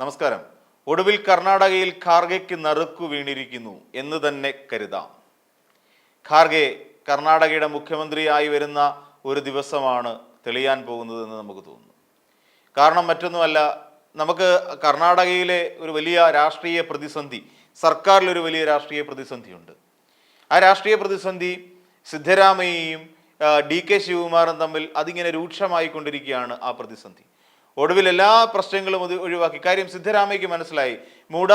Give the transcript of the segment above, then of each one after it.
നമസ്കാരം. ഒടുവിൽ കർണാടകയിൽ ഖാർഗെക്ക് നറുക്കു വീണിരിക്കുന്നു എന്ന് തന്നെ കരുതാം. ഖാർഗെ കർണാടകയുടെ മുഖ്യമന്ത്രിയായി വരുന്ന ഒരു ദിവസമാണ് തെളിയാൻ പോകുന്നതെന്ന് നമുക്ക് തോന്നുന്നു. കാരണം മറ്റൊന്നുമല്ല നമുക്ക് കർണാടകയിലെ ഒരു വലിയ രാഷ്ട്രീയ പ്രതിസന്ധി സർക്കാരിലൊരു വലിയ രാഷ്ട്രീയ പ്രതിസന്ധിയുണ്ട്. ആ രാഷ്ട്രീയ പ്രതിസന്ധി സിദ്ധരാമയ്യയും ഡി കെ ശിവകുമാറും തമ്മിൽ അതിങ്ങനെ രൂക്ഷമായിക്കൊണ്ടിരിക്കുകയാണ് ആ പ്രതിസന്ധി. ഒടുവിൽ എല്ലാ പ്രശ്നങ്ങളും ഒഴിവാക്കി. കാര്യം സിദ്ധരാമയ്ക്ക് മനസ്സിലായി. മൂട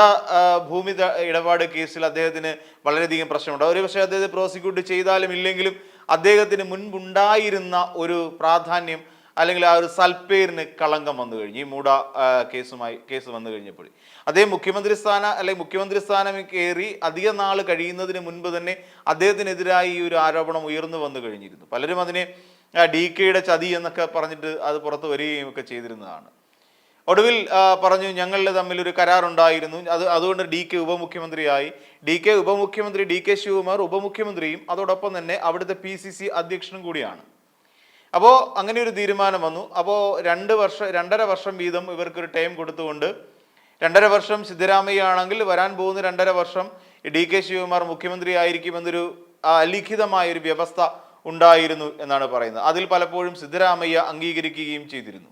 ഭൂമി ഇടപാട് കേസിൽ അദ്ദേഹത്തിന് വളരെയധികം പ്രശ്നമുണ്ട്. ഒരു പക്ഷേ അദ്ദേഹത്തെ പ്രോസിക്യൂട്ട് ചെയ്താലും ഇല്ലെങ്കിലും അദ്ദേഹത്തിന് മുൻപുണ്ടായിരുന്ന ഒരു പ്രാധാന്യം അല്ലെങ്കിൽ ആ ഒരു സൽപ്പേരിന് കളങ്കം വന്നു കഴിഞ്ഞു. ഈ മൂട കേസുമായി കേസ് വന്നു കഴിഞ്ഞപ്പോൾ അദ്ദേഹം മുഖ്യമന്ത്രി സ്ഥാന അല്ലെങ്കിൽ മുഖ്യമന്ത്രി സ്ഥാനം കയറി അധിക നാൾ കഴിയുന്നതിന് മുൻപ് തന്നെ അദ്ദേഹത്തിനെതിരായി ഈ ഒരു ആരോപണം ഉയർന്നു വന്നു കഴിഞ്ഞിരുന്നു. പലരും അതിനെ ഡി കെയുടെ ചതി എന്നൊക്കെ പറഞ്ഞിട്ട് അത് പുറത്ത് വരികയും ഒക്കെ ചെയ്തിരുന്നതാണ്. ഒടുവിൽ പറഞ്ഞു ഞങ്ങളുടെ തമ്മിൽ ഒരു കരാറുണ്ടായിരുന്നു. അത് അതുകൊണ്ട് ഡി കെ ഉപമുഖ്യമന്ത്രിയായി. ഡി കെ ഉപമുഖ്യമന്ത്രി ഡി കെ ശിവകുമാർ ഉപമുഖ്യമന്ത്രിയും അതോടൊപ്പം തന്നെ അവിടുത്തെ പി സി സി അധ്യക്ഷനും കൂടിയാണ്. അപ്പോൾ അങ്ങനെ ഒരു തീരുമാനം വന്നു. അപ്പോൾ രണ്ട് വർഷം രണ്ടര വർഷം വീതം ഇവർക്കൊരു ടൈം കൊടുത്തുകൊണ്ട് രണ്ടര വർഷം സിദ്ധരാമയ്യ ആണെങ്കിൽ വരാൻ പോകുന്ന രണ്ടര വർഷം ഡി കെ ശിവകുമാർ മുഖ്യമന്ത്രി ആയിരിക്കുമെന്നൊരു അലിഖിതമായ ഒരു വ്യവസ്ഥ ഉണ്ടായിരുന്നു എന്നാണ് പറയുന്നത്. അതിൽ പലപ്പോഴും സിദ്ധരാമയ്യ അംഗീകരിക്കുകയും ചെയ്തിരുന്നു.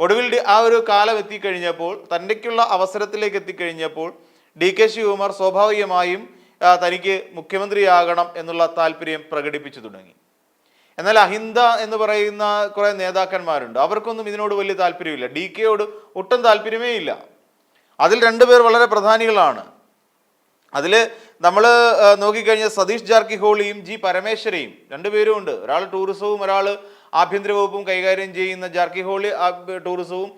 ഒടുവിൽ ആ ഒരു കാലം എത്തിക്കഴിഞ്ഞപ്പോൾ തന്റെക്കുള്ള അവസരത്തിലേക്ക് എത്തിക്കഴിഞ്ഞപ്പോൾ ഡി കെ ശിവകുമാർ സ്വാഭാവികമായും തനിക്ക് മുഖ്യമന്ത്രിയാകണം എന്നുള്ള താല്പര്യം പ്രകടിപ്പിച്ചു തുടങ്ങി. എന്നാൽ അഹിന്ദ എന്ന് പറയുന്ന കുറേ നേതാക്കന്മാരുണ്ട്. അവർക്കൊന്നും ഇതിനോട് വലിയ താല്പര്യമില്ല. ഡി കെയോട് ഒട്ടും താല്പര്യമേ ഇല്ല. അതിൽ രണ്ടുപേർ വളരെ പ്രധാനികളാണ്. അതിൽ നമ്മൾ നോക്കിക്കഴിഞ്ഞാൽ സതീഷ് ജാർക്കിഹോളിയും ജി പരമേശ്വരയും രണ്ടുപേരും ഉണ്ട്. ഒരാൾ ടൂറിസവും ഒരാൾ ആഭ്യന്തര വകുപ്പും കൈകാര്യം ചെയ്യുന്ന ജാർക്കിഹോളി ടൂറിസവും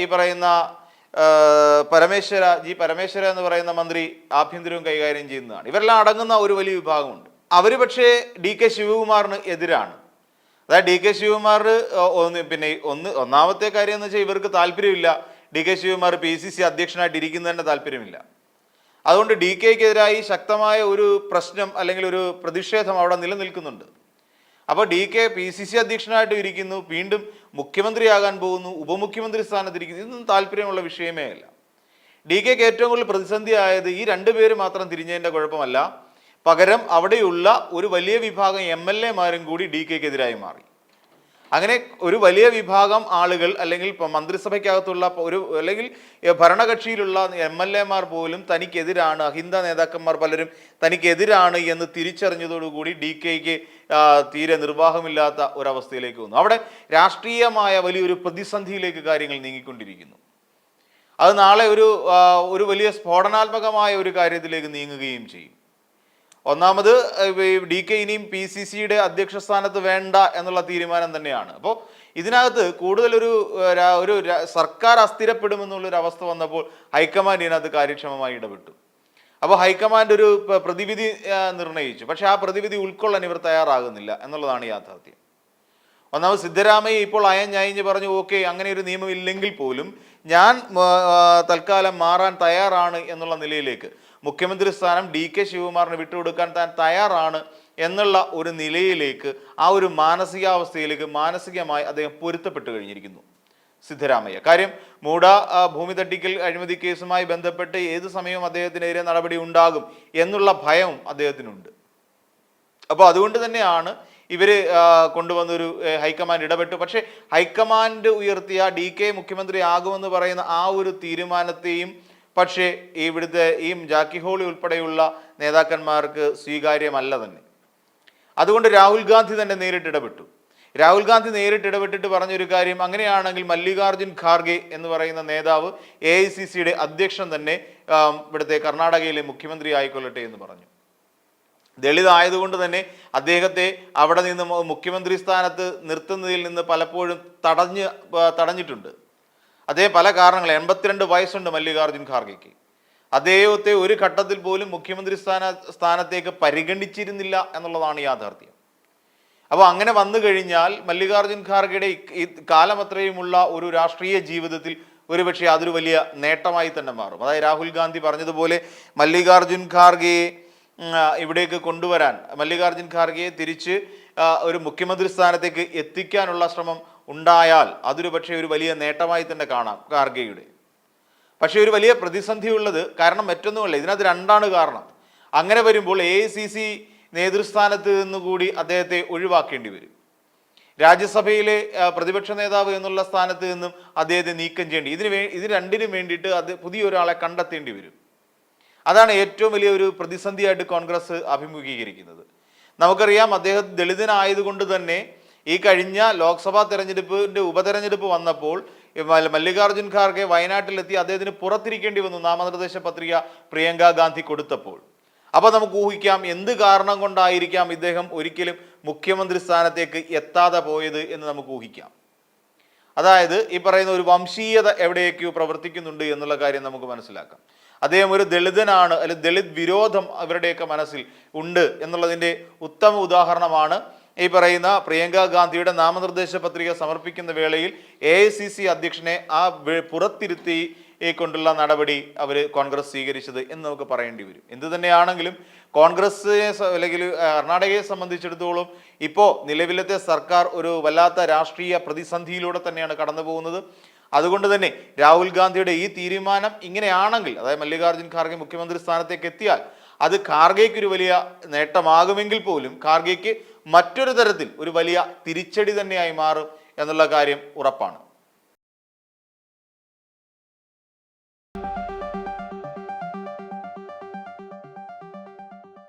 ഈ പറയുന്ന പരമേശ്വര ജി പരമേശ്വര എന്ന് പറയുന്ന മന്ത്രി ആഭ്യന്തരവും കൈകാര്യം ചെയ്യുന്നതാണ്. ഇവരെല്ലാം അടങ്ങുന്ന ഒരു വലിയ വിഭാഗമുണ്ട്. അവർ പക്ഷേ ഡി കെ ശിവകുമാറിന് എതിരാണ്. അതായത് ഡി കെ ശിവകുമാർ ഒന്ന് പിന്നെ ഒന്ന് ഒന്നാമത്തെ കാര്യം എന്ന് വെച്ചാൽ ഇവർക്ക് താല്പര്യമില്ല. D K Shivakumar P C C അധ്യക്ഷനായിട്ട് ഇരിക്കുന്നതിന്റെ താല്പര്യമില്ല. അതുകൊണ്ട് ഡി കെക്കെതിരായി ശക്തമായ ഒരു പ്രശ്നം അല്ലെങ്കിൽ ഒരു പ്രതിഷേധം അവിടെ നിലനിൽക്കുന്നുണ്ട്. അപ്പോൾ D K P C C അധ്യക്ഷനായിട്ട് ഇരിക്കുന്നു വീണ്ടും മുഖ്യമന്ത്രിയാകാൻ പോകുന്നു ഉപമുഖ്യമന്ത്രി സ്ഥാനത്തിരിക്കുന്നു ഇതൊന്നും താല്പര്യമുള്ള വിഷയമേ അല്ല. ഡി കെക്ക് ഏറ്റവും കൂടുതൽ പ്രതിസന്ധി ആയത് ഈ രണ്ടുപേര് മാത്രം തിരിഞ്ഞതിന്റെ കുഴപ്പമല്ല. പകരം അവിടെയുള്ള ഒരു വലിയ വിഭാഗം എം എൽ എമാരും കൂടി ഡി കെക്കെതിരായി മാറി. അങ്ങനെ ഒരു വലിയ വിഭാഗം ആളുകൾ അല്ലെങ്കിൽ മന്ത്രിസഭയ്ക്കകത്തുള്ള ഒരു അല്ലെങ്കിൽ ഭരണകക്ഷിയിലുള്ള എം എൽ എമാർ പോലും തനിക്കെതിരാണ് അഹിന്ദ നേതാക്കന്മാർ പലരും തനിക്കെതിരാണ് എന്ന് തിരിച്ചറിഞ്ഞതോടുകൂടി ഡി കെക്ക് തീരെ നിർവാഹമില്ലാത്ത ഒരവസ്ഥയിലേക്ക് വന്നു. അവിടെ രാഷ്ട്രീയമായ വലിയൊരു പ്രതിസന്ധിയിലേക്ക് കാര്യങ്ങൾ നീങ്ങിക്കൊണ്ടിരിക്കുന്നു. അത് നാളെ ഒരു ഒരു വലിയ സ്ഫോടനാത്മകമായ ഒരു കാര്യത്തിലേക്ക് നീങ്ങുകയും ചെയ്യും. ഒന്നാമത് ഡി കെ ഇനിയും പി സി സിയുടെ അധ്യക്ഷ സ്ഥാനത്ത് വേണ്ട എന്നുള്ള തീരുമാനം തന്നെയാണ്. അപ്പോൾ ഇതിനകത്ത് കൂടുതലൊരു ഒരു സർക്കാർ അസ്ഥിരപ്പെടുമെന്നുള്ളൊരു അവസ്ഥ വന്നപ്പോൾ ഹൈക്കമാൻഡ് ഇതിനകത്ത് കാര്യക്ഷമമായി ഇടപെട്ടു. അപ്പോൾ ഹൈക്കമാൻഡ് ഒരു പ്രതിവിധി നിർണയിച്ചു. പക്ഷേ ആ പ്രതിവിധി ഉൾക്കൊള്ളാൻ ഇവർ തയ്യാറാകുന്നില്ല എന്നുള്ളതാണ് യാഥാർത്ഥ്യം. ഒന്നാമത് സിദ്ധരാമയ്യ ഇപ്പോൾ അയഞ്ഞയഞ്ഞ് പറഞ്ഞു ഓക്കെ അങ്ങനെ ഒരു നിയമം ഇല്ലെങ്കിൽ പോലും ഞാൻ തൽക്കാലം മാറാൻ തയ്യാറാണ് എന്നുള്ള നിലയിലേക്ക് മുഖ്യമന്ത്രി സ്ഥാനം ഡി കെ ശിവകുമാറിന് വിട്ടുകൊടുക്കാൻ താൻ തയ്യാറാണ് എന്നുള്ള ഒരു നിലയിലേക്ക് ആ ഒരു മാനസികാവസ്ഥയിലേക്ക് മാനസികമായി അദ്ദേഹം പൊരുത്തപ്പെട്ട് കഴിഞ്ഞിരിക്കുന്നു. സിദ്ധരാമയ്യ. കാര്യം മൂട ഭൂമി തട്ടിക്കൽ അഴിമതി കേസുമായി ബന്ധപ്പെട്ട് ഏത് സമയവും അദ്ദേഹത്തിനെതിരെ നടപടി ഉണ്ടാകും എന്നുള്ള ഭയവും അദ്ദേഹത്തിനുണ്ട്. അപ്പോൾ അതുകൊണ്ട് തന്നെയാണ് ഇവർ കൊണ്ടുവന്നൊരു ഹൈക്കമാൻഡ് ഇടപെട്ടു. പക്ഷേ ഹൈക്കമാൻഡ് ഉയർത്തിയ ഡി കെ മുഖ്യമന്ത്രി ആകുമെന്ന് പറയുന്ന ആ ഒരു തീരുമാനത്തെയും പക്ഷേ ഇവിടുത്തെ ഈ ജാക്കി ഹോളി ഉൾപ്പെടെയുള്ള നേതാക്കന്മാർക്ക് സ്വീകാര്യമല്ല തന്നെ. അതുകൊണ്ട് രാഹുൽ ഗാന്ധി തന്നെ നേരിട്ട് ഇടപെട്ടു. രാഹുൽ ഗാന്ധി നേരിട്ട് ഇടപെട്ടിട്ട് പറഞ്ഞൊരു കാര്യം അങ്ങനെയാണെങ്കിൽ മല്ലികാർജുൻ ഖാർഗെ എന്ന് പറയുന്ന നേതാവ് എ ഐ സി സിയുടെ അധ്യക്ഷൻ തന്നെ ഇവിടുത്തെ കർണാടകയിലെ മുഖ്യമന്ത്രി ആയിക്കൊള്ളട്ടെ എന്ന് പറഞ്ഞു. ദളിത് ആയതുകൊണ്ട് തന്നെ അദ്ദേഹത്തെ അവിടെ നിന്ന് മുഖ്യമന്ത്രി സ്ഥാനത്ത് നിർത്തുന്നതിൽ നിന്ന് പലപ്പോഴും തടഞ്ഞ് തടഞ്ഞിട്ടുണ്ട്. അദ്ദേഹം പല കാരണങ്ങൾ എൺപത്തിരണ്ട് വയസ്സുണ്ട് മല്ലികാർജുൻ ഖാർഗെക്ക്. അദ്ദേഹത്തെ ഒരു ഘട്ടത്തിൽ പോലും മുഖ്യമന്ത്രി സ്ഥാന സ്ഥാനത്തേക്ക് പരിഗണിച്ചിരുന്നില്ല എന്നുള്ളതാണ് യാഥാർത്ഥ്യം. അപ്പോൾ അങ്ങനെ വന്നു കഴിഞ്ഞാൽ മല്ലികാർജുൻ ഖാർഗെയുടെ ഈ- ഈ കാലം അത്രയുമുള്ള ഒരു രാഷ്ട്രീയ ജീവിതത്തിൽ ഒരുപക്ഷെ അതൊരു വലിയ നേട്ടമായി തന്നെ മാറും. അതായത് രാഹുൽ ഗാന്ധി പറഞ്ഞതുപോലെ മല്ലികാർജുൻ ഖാർഗെയെ ഇവിടേക്ക് കൊണ്ടുവരാൻ മല്ലികാർജുൻ ഖാർഗെയെ തിരിച്ച് ഒരു മുഖ്യമന്ത്രി സ്ഥാനത്തേക്ക് എത്തിക്കാനുള്ള ശ്രമം ഉണ്ടായാൽ അതൊരു പക്ഷേ ഒരു വലിയ നേട്ടമായി തന്നെ കാണാം ഖാർഗെയുടെ പക്ഷേ ഒരു വലിയ പ്രതിസന്ധി ഉള്ളത് കാരണം മറ്റൊന്നുമല്ല ഇതിനകത്ത് രണ്ടാണ് കാരണം. അങ്ങനെ വരുമ്പോൾ എ ഐ സി സി നേതൃസ്ഥാനത്ത് നിന്നുകൂടി അദ്ദേഹത്തെ ഒഴിവാക്കേണ്ടി വരും. രാജ്യസഭയിലെ പ്രതിപക്ഷ നേതാവ് എന്നുള്ള സ്ഥാനത്ത് നിന്നും അദ്ദേഹത്തെ നീക്കം ചെയ്യേണ്ടി ഇതിന് വേ ഇത് രണ്ടിനും വേണ്ടിയിട്ട് അത് പുതിയൊരാളെ കണ്ടെത്തേണ്ടി വരും. അതാണ് ഏറ്റവും വലിയ ഒരു പ്രതിസന്ധിയായിട്ട് കോൺഗ്രസ് അഭിമുഖീകരിക്കുന്നത്. നമുക്കറിയാം അദ്ദേഹം ദളിതനായതുകൊണ്ട് തന്നെ ഈ കഴിഞ്ഞ ലോക്സഭാ തെരഞ്ഞെടുപ്പിന്റെ ഉപതെരഞ്ഞെടുപ്പ് വന്നപ്പോൾ മല്ലികാർജുൻ ഖാർഗെ വയനാട്ടിലെത്തി അദ്ദേഹത്തിന് പുറത്തിരിക്കേണ്ടി വന്നു നാമനിർദ്ദേശ പത്രിക പ്രിയങ്ക ഗാന്ധി കൊടുത്തപ്പോൾ. അപ്പോൾ നമുക്ക് ഊഹിക്കാം എന്ത് കാരണം കൊണ്ടായിരിക്കാം ഇദ്ദേഹം ഒരിക്കലും മുഖ്യമന്ത്രി സ്ഥാനത്തേക്ക് എത്താതെ പോയത് എന്ന് നമുക്ക് ഊഹിക്കാം. അതായത് ഈ പറയുന്ന ഒരു വംശീയത എവിടെയൊക്കെയോ പ്രവർത്തിക്കുന്നുണ്ട് എന്നുള്ള കാര്യം നമുക്ക് മനസ്സിലാക്കാം. അദ്ദേഹം ഒരു ദളിതനാണ് അല്ലെങ്കിൽ ദളിത് വിരോധം അവരുടെയൊക്കെ മനസ്സിൽ ഉണ്ട് എന്നുള്ളതിന്റെ ഉത്തമ ഉദാഹരണമാണ് ഈ പറയുന്ന പ്രിയങ്ക ഗാന്ധിയുടെ നാമനിർദ്ദേശ പത്രിക സമർപ്പിക്കുന്ന വേളയിൽ എ ഐ സി സി അധ്യക്ഷനെ ആ പുറത്തിരുത്തി കൊണ്ടുള്ള നടപടി അവർ കോൺഗ്രസ് സ്വീകരിച്ചത് എന്ന് നമുക്ക് പറയേണ്ടി വരും. എന്ത് തന്നെയാണെങ്കിലും കോൺഗ്രസിനെ അല്ലെങ്കിൽ കർണാടകയെ സംബന്ധിച്ചിടത്തോളം ഇപ്പോൾ നിലവിലത്തെ സർക്കാർ ഒരു വല്ലാത്ത രാഷ്ട്രീയ പ്രതിസന്ധിയിലൂടെ തന്നെയാണ് കടന്നു പോകുന്നത്. അതുകൊണ്ട് തന്നെ രാഹുൽ ഗാന്ധിയുടെ ഈ തീരുമാനം ഇങ്ങനെയാണെങ്കിൽ അതായത് മല്ലികാർജുൻ ഖാർഗെ മുഖ്യമന്ത്രി സ്ഥാനത്തേക്ക് എത്തിയാൽ അത് കാർഗയ്ക്ക് ഒരു വലിയ നേട്ടമാകുമെങ്കിൽ പോലും കാർഗയ്ക്ക് മറ്റൊരു തരത്തിൽ ഒരു വലിയ തിരിച്ചടി തന്നെയായി മാറും എന്നുള്ള കാര്യം ഉറപ്പാണ്.